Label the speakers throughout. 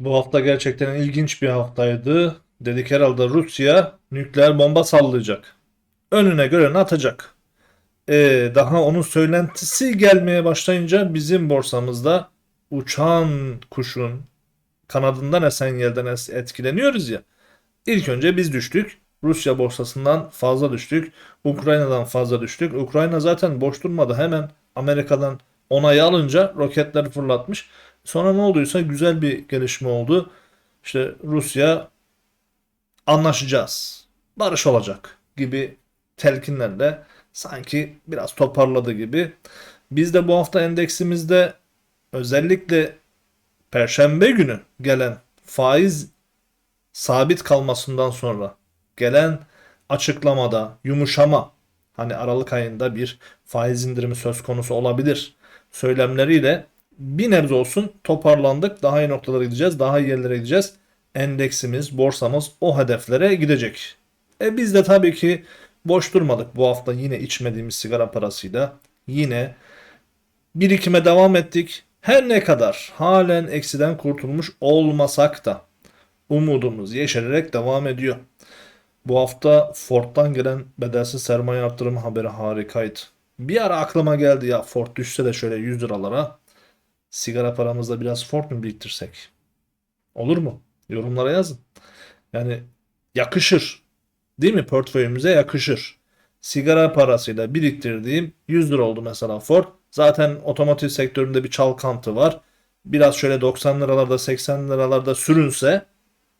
Speaker 1: Bu hafta gerçekten ilginç bir haftaydı. Dedik herhalde Rusya nükleer bomba sallayacak. Önüne göreni atacak. Ee, daha onun söylentisi gelmeye başlayınca bizim borsamızda uçan kuşun kanadından esen yerden etkileniyoruz ya. İlk önce biz düştük. Rusya borsasından fazla düştük. Ukrayna'dan fazla düştük. Ukrayna zaten boş durmadı. Hemen Amerika'dan onayı alınca roketleri fırlatmış. Sonra ne olduysa güzel bir gelişme oldu. İşte Rusya anlaşacağız. Barış olacak gibi telkinlerle sanki biraz toparladı gibi. Biz de bu hafta endeksimizde özellikle Perşembe günü gelen faiz sabit kalmasından sonra gelen açıklamada yumuşama hani Aralık ayında bir faiz indirimi söz konusu olabilir söylemleriyle bir nebze olsun toparlandık. Daha iyi noktalara gideceğiz. Daha iyi yerlere gideceğiz. Endeksimiz, borsamız o hedeflere gidecek. E biz de tabii ki boş durmadık. Bu hafta yine içmediğimiz sigara parasıyla yine birikime devam ettik. Her ne kadar halen eksiden kurtulmuş olmasak da umudumuz yeşererek devam ediyor. Bu hafta Ford'dan gelen bedelsiz sermaye artırımı haberi harikaydı. Bir ara aklıma geldi ya Ford düşse de şöyle 100 liralara sigara paramızla biraz Ford mu biriktirsek? Olur mu? Yorumlara yazın. Yani yakışır. Değil mi? Portföyümüze yakışır. Sigara parasıyla biriktirdiğim 100 lira oldu mesela Ford. Zaten otomotiv sektöründe bir çalkantı var. Biraz şöyle 90 liralarda 80 liralarda sürünse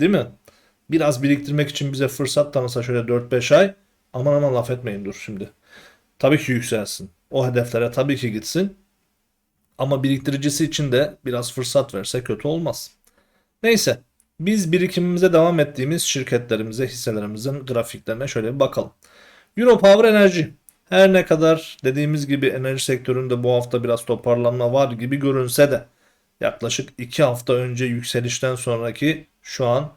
Speaker 1: değil mi? Biraz biriktirmek için bize fırsat tanısa şöyle 4-5 ay aman aman laf etmeyin dur şimdi. Tabii ki yükselsin. O hedeflere tabii ki gitsin. Ama biriktiricisi için de biraz fırsat verse kötü olmaz. Neyse biz birikimimize devam ettiğimiz şirketlerimize, hisselerimizin grafiklerine şöyle bir bakalım. Europower Enerji. Her ne kadar dediğimiz gibi enerji sektöründe bu hafta biraz toparlanma var gibi görünse de yaklaşık 2 hafta önce yükselişten sonraki şu an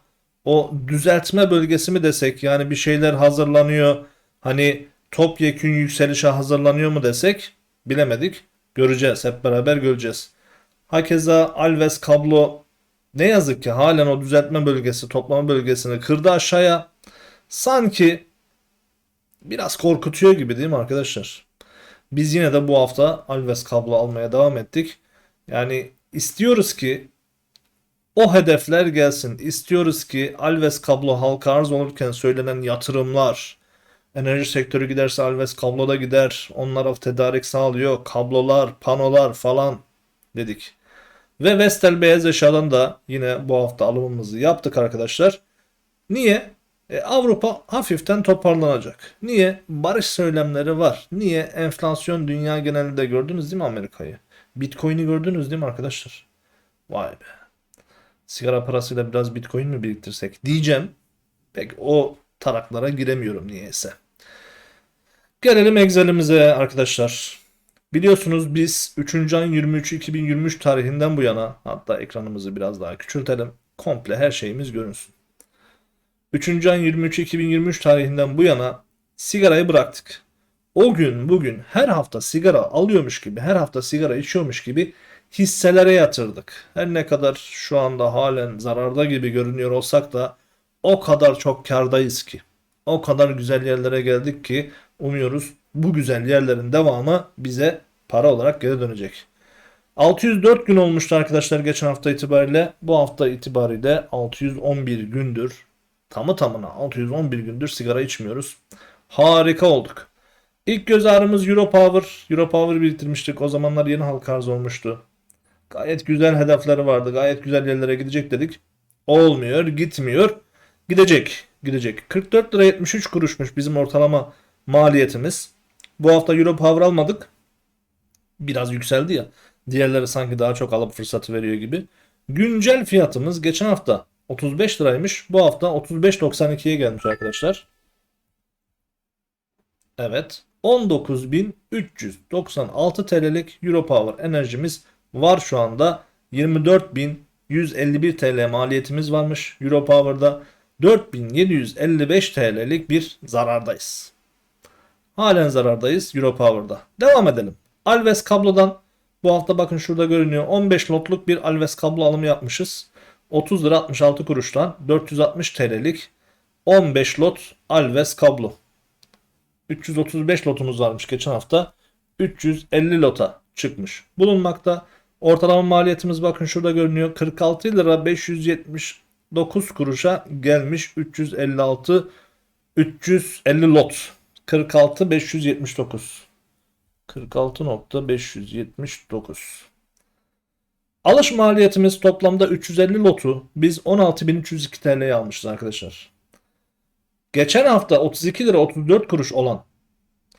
Speaker 1: o düzeltme bölgesi mi desek yani bir şeyler hazırlanıyor hani topyekün yükselişe hazırlanıyor mu desek bilemedik. Göreceğiz hep beraber göreceğiz. Hakeza Alves kablo ne yazık ki halen o düzeltme bölgesi toplama bölgesini kırdı aşağıya. Sanki biraz korkutuyor gibi değil mi arkadaşlar? Biz yine de bu hafta Alves kablo almaya devam ettik. Yani istiyoruz ki o hedefler gelsin. İstiyoruz ki Alves kablo halka arz olurken söylenen yatırımlar, enerji sektörü giderse Alves kablo da gider. Onlara tedarik sağlıyor. Kablolar, panolar falan dedik. Ve Vestel Beyaz Eşya'dan da yine bu hafta alımımızı yaptık arkadaşlar. Niye? E, Avrupa hafiften toparlanacak. Niye? Barış söylemleri var. Niye? Enflasyon dünya genelinde gördünüz değil mi Amerika'yı? Bitcoin'i gördünüz değil mi arkadaşlar? Vay be. Sigara parasıyla biraz Bitcoin mi biriktirsek diyeceğim. Pek o taraklara giremiyorum niyeyse. Gelelim Excel'imize arkadaşlar. Biliyorsunuz biz 3. ayın 23 2023 tarihinden bu yana hatta ekranımızı biraz daha küçültelim. Komple her şeyimiz görünsün. 3. ayın 23 2023 tarihinden bu yana sigarayı bıraktık. O gün bugün her hafta sigara alıyormuş gibi, her hafta sigara içiyormuş gibi hisselere yatırdık. Her ne kadar şu anda halen zararda gibi görünüyor olsak da o kadar çok kardayız ki. O kadar güzel yerlere geldik ki umuyoruz bu güzel yerlerin devamı bize para olarak geri dönecek. 604 gün olmuştu arkadaşlar geçen hafta itibariyle. Bu hafta itibariyle 611 gündür tamı tamına 611 gündür sigara içmiyoruz. Harika olduk. İlk göz ağrımız Europower. Europower biriktirmiştik. O zamanlar yeni halka arz olmuştu. Gayet güzel hedefleri vardı. Gayet güzel yerlere gidecek dedik. Olmuyor, gitmiyor. Gidecek, gidecek. 44 lira 73 kuruşmuş bizim ortalama maliyetimiz. Bu hafta Europower almadık. Biraz yükseldi ya. Diğerleri sanki daha çok alıp fırsatı veriyor gibi. Güncel fiyatımız geçen hafta 35 liraymış. Bu hafta 35.92'ye gelmiş arkadaşlar. Evet. 19.396 TL'lik Europower enerjimiz var şu anda. 24.151 TL maliyetimiz varmış Europower'da. 4755 TL'lik bir zarardayız. Halen zarardayız Europower'da. Devam edelim. Alves kablodan bu hafta bakın şurada görünüyor. 15 lotluk bir Alves kablo alımı yapmışız. 30 lira 66 kuruştan 460 TL'lik 15 lot Alves kablo. 335 lotumuz varmış geçen hafta. 350 lota çıkmış bulunmakta. Ortalama maliyetimiz bakın şurada görünüyor. 46 lira 579 kuruşa gelmiş 356 350 lot. 46 579. 46.579. Alış maliyetimiz toplamda 350 lotu biz 16.302 TL'ye almışız arkadaşlar. Geçen hafta 32 lira 34 kuruş olan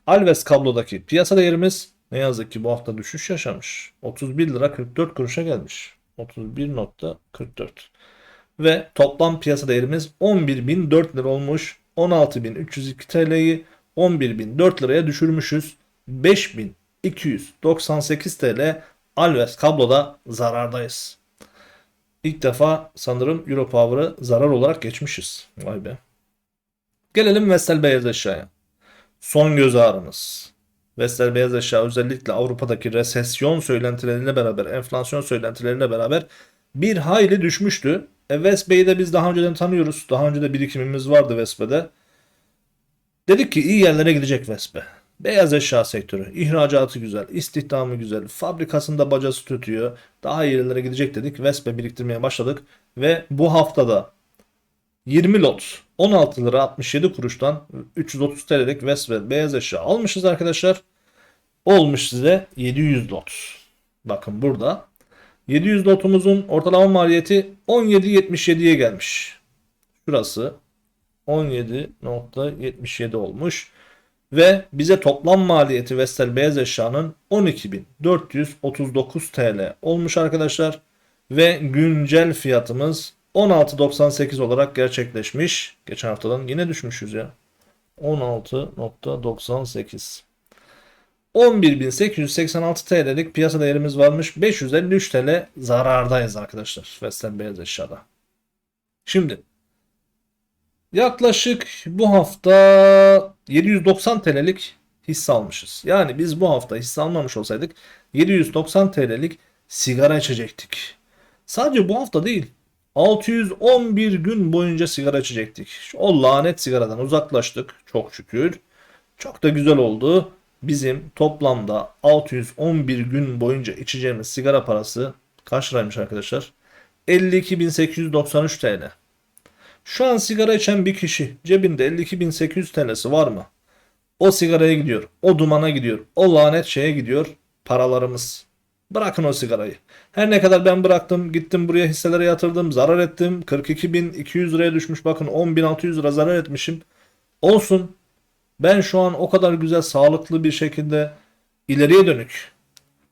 Speaker 1: Alves kablodaki piyasa değerimiz ne yazık ki bu hafta düşüş yaşamış. 31 lira 44 kuruşa gelmiş. 31.44 ve toplam piyasa değerimiz 11.004 lira olmuş. 16.302 TL'yi 11.004 liraya düşürmüşüz. 5298 TL Alves kabloda zarardayız. İlk defa sanırım Europower'ı zarar olarak geçmişiz. Vay be. Gelelim Vestel Beyaz Eşya'ya. Son göz ağrımız. Vestel Beyaz Eşya özellikle Avrupa'daki resesyon söylentileriyle beraber, enflasyon söylentileriyle beraber bir hayli düşmüştü. E, Vespe'yi de biz daha önceden tanıyoruz. Daha önce de birikimimiz vardı Vespe'de. Dedik ki iyi yerlere gidecek Vespe. Beyaz eşya sektörü, ihracatı güzel, istihdamı güzel, fabrikasında bacası tutuyor. Daha iyi yerlere gidecek dedik. Vespe biriktirmeye başladık. Ve bu haftada 20 lot 16 lira 67 kuruştan 330 TL'lik Vespe beyaz eşya almışız arkadaşlar. Olmuş size 700 lot. Bakın burada 700 lotumuzun ortalama maliyeti 17.77'ye gelmiş. Şurası 17.77 olmuş. Ve bize toplam maliyeti Vestel beyaz eşyanın 12.439 TL olmuş arkadaşlar. Ve güncel fiyatımız 16.98 olarak gerçekleşmiş. Geçen haftadan yine düşmüşüz ya. 16.98. 11.886 TL'lik piyasa değerimiz varmış. 553 TL zarardayız arkadaşlar. Vestel beyaz eşyada. Şimdi yaklaşık bu hafta 790 TL'lik hisse almışız. Yani biz bu hafta hisse almamış olsaydık 790 TL'lik sigara içecektik. Sadece bu hafta değil. 611 gün boyunca sigara içecektik. O lanet sigaradan uzaklaştık çok şükür. Çok da güzel oldu. Bizim toplamda 611 gün boyunca içeceğimiz sigara parası kaç liraymış arkadaşlar? 52.893 TL. Şu an sigara içen bir kişi cebinde 52.800 TL'si var mı? O sigaraya gidiyor, o dumana gidiyor, o lanet şeye gidiyor paralarımız. Bırakın o sigarayı. Her ne kadar ben bıraktım, gittim buraya hisselere yatırdım, zarar ettim. 42.200 liraya düşmüş bakın 10.600 lira zarar etmişim. Olsun. Ben şu an o kadar güzel, sağlıklı bir şekilde ileriye dönük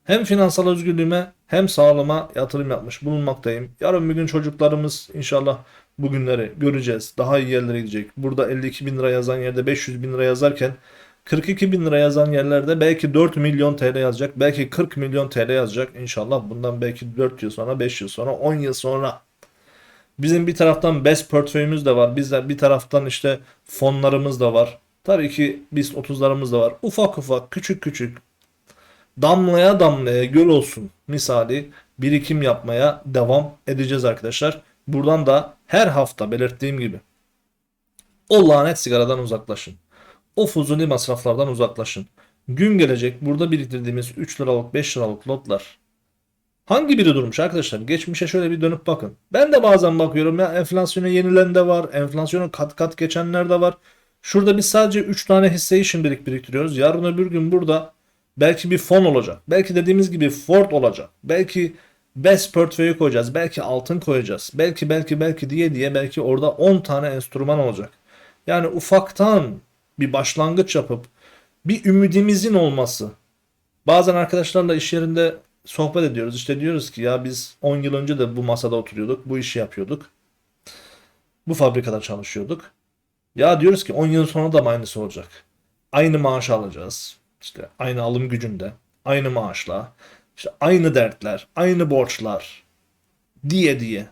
Speaker 1: hem finansal özgürlüğüme hem sağlığıma yatırım yapmış bulunmaktayım. Yarın bir gün çocuklarımız inşallah bugünleri göreceğiz. Daha iyi yerlere gidecek. Burada 52 bin lira yazan yerde 500 bin lira yazarken 42 bin lira yazan yerlerde belki 4 milyon TL yazacak. Belki 40 milyon TL yazacak. İnşallah bundan belki 4 yıl sonra, 5 yıl sonra, 10 yıl sonra. Bizim bir taraftan best portföyümüz de var. Bizden bir taraftan işte fonlarımız da var. Tabii ki biz 30'larımız da var. Ufak ufak, küçük küçük damlaya damlaya göl olsun misali birikim yapmaya devam edeceğiz arkadaşlar. Buradan da her hafta belirttiğim gibi o lanet sigaradan uzaklaşın. O fuzuli masraflardan uzaklaşın. Gün gelecek burada biriktirdiğimiz 3 liralık 5 liralık lotlar hangi biri durmuş arkadaşlar? Geçmişe şöyle bir dönüp bakın. Ben de bazen bakıyorum ya enflasyona yenilen de var. Enflasyonu kat kat geçenler de var. Şurada biz sadece 3 tane hisseyi şimdilik biriktiriyoruz. Yarın öbür gün burada belki bir fon olacak. Belki dediğimiz gibi Ford olacak. Belki Best portföyü koyacağız. Belki altın koyacağız. Belki belki belki diye diye belki orada 10 tane enstrüman olacak. Yani ufaktan bir başlangıç yapıp bir ümidimizin olması. Bazen arkadaşlarla iş yerinde sohbet ediyoruz. İşte diyoruz ki ya biz 10 yıl önce de bu masada oturuyorduk. Bu işi yapıyorduk. Bu fabrikada çalışıyorduk. Ya diyoruz ki 10 yıl sonra da aynısı olacak? Aynı maaş alacağız. İşte aynı alım gücünde. Aynı maaşla. İşte aynı dertler, aynı borçlar diye diye.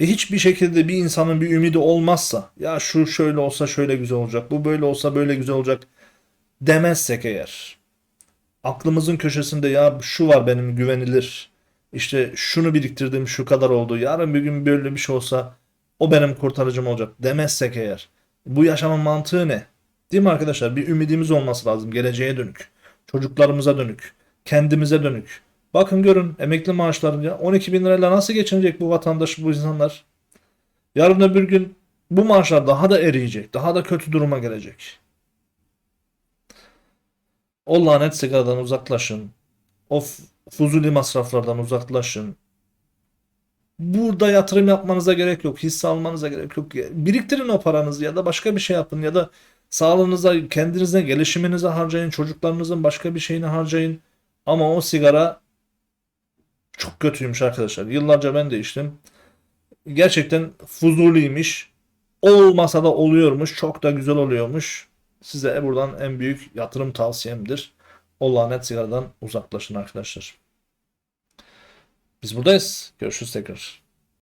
Speaker 1: E hiçbir şekilde bir insanın bir ümidi olmazsa ya şu şöyle olsa şöyle güzel olacak, bu böyle olsa böyle güzel olacak demezsek eğer aklımızın köşesinde ya şu var benim güvenilir işte şunu biriktirdim şu kadar oldu yarın bir gün böyle bir şey olsa o benim kurtarıcım olacak demezsek eğer bu yaşamın mantığı ne? Değil mi arkadaşlar? Bir ümidimiz olması lazım geleceğe dönük, çocuklarımıza dönük, kendimize dönük. Bakın görün emekli maaşları ya 12 bin lirayla nasıl geçinecek bu vatandaş bu insanlar? Yarın öbür gün bu maaşlar daha da eriyecek, daha da kötü duruma gelecek. O lanet sigaradan uzaklaşın. O fuzuli masraflardan uzaklaşın. Burada yatırım yapmanıza gerek yok. Hisse almanıza gerek yok. Biriktirin o paranızı ya da başka bir şey yapın ya da sağlığınıza, kendinize, gelişiminize harcayın. Çocuklarınızın başka bir şeyini harcayın. Ama o sigara çok kötüymüş arkadaşlar. Yıllarca ben de içtim. Gerçekten fuzuliymiş. Olmasa da oluyormuş. Çok da güzel oluyormuş. Size buradan en büyük yatırım tavsiyemdir. O lanet sigaradan uzaklaşın arkadaşlar. Biz buradayız. Görüşürüz tekrar.